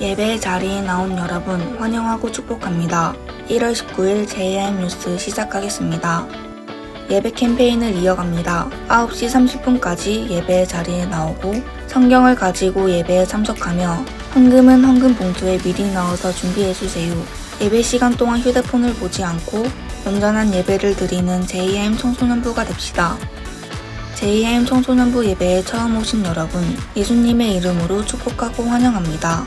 예배 자리에 나온 여러분 환영하고 축복합니다. 1월 19일 JIM 뉴스 시작하겠습니다. 예배 캠페인을 이어갑니다. 9시 30분까지 예배 자리에 나오고 성경을 가지고 예배에 참석하며 헌금은 헌금 봉투에 미리 넣어서 준비해주세요. 예배 시간 동안 휴대폰을 보지 않고 온전한 예배를 드리는 JIM 청소년부가 됩시다. JIM 청소년부 예배에 처음 오신 여러분, 예수님의 이름으로 축복하고 환영합니다.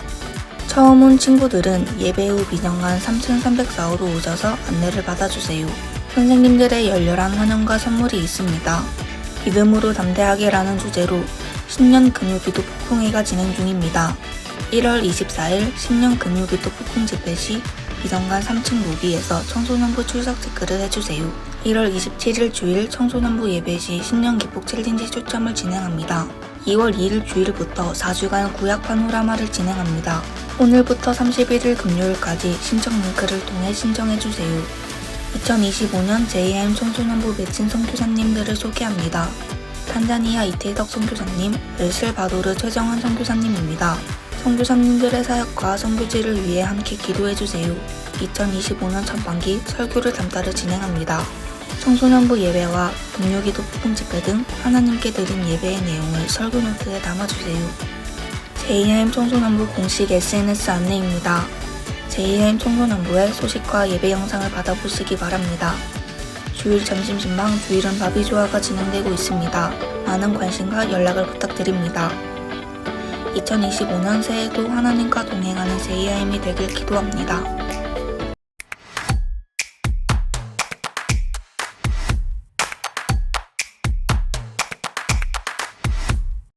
처음 온 친구들은 예배 후 민영관 3304호로 오셔서 안내를 받아주세요. 선생님들의 열렬한 환영과 선물이 있습니다. 믿음으로 담대하게라는 주제로 신년 금요기도 폭풍회가 진행 중입니다. 1월 24일 신년 금요기도 폭풍 집회 시 비정관 3층 로비에서 청소년부 출석 체크를 해주세요. 1월 27일 주일 청소년부 예배 시 신년 기폭 챌린지 추첨을 진행합니다. 2월 2일 주일부터 4주간 구약 파노라마를 진행합니다. 오늘부터 31일 금요일까지 신청 링크를 통해 신청해주세요. 2025년 JIM 청소년부 매친 선교사님들을 소개합니다. 탄자니아 이태덕 선교사님, 엘실바도르 최정환 선교사님입니다. 선교사님들의 사역과 선교지를 위해 함께 기도해주세요. 2025년 전반기 설교를 담다를 진행합니다. 청소년부 예배와 금요기도 폭풍 집회 등 하나님께 드린 예배의 내용을 설교 노트에 담아주세요. JIM 청소년부 공식 SNS 안내입니다. JIM 청소년부의 소식과 예배 영상을 받아보시기 바랍니다. 주일 점심 신방 주일은 바비조화가 진행되고 있습니다. 많은 관심과 연락을 부탁드립니다. 2025년 새해도 하나님과 동행하는 JIM이 되길 기도합니다.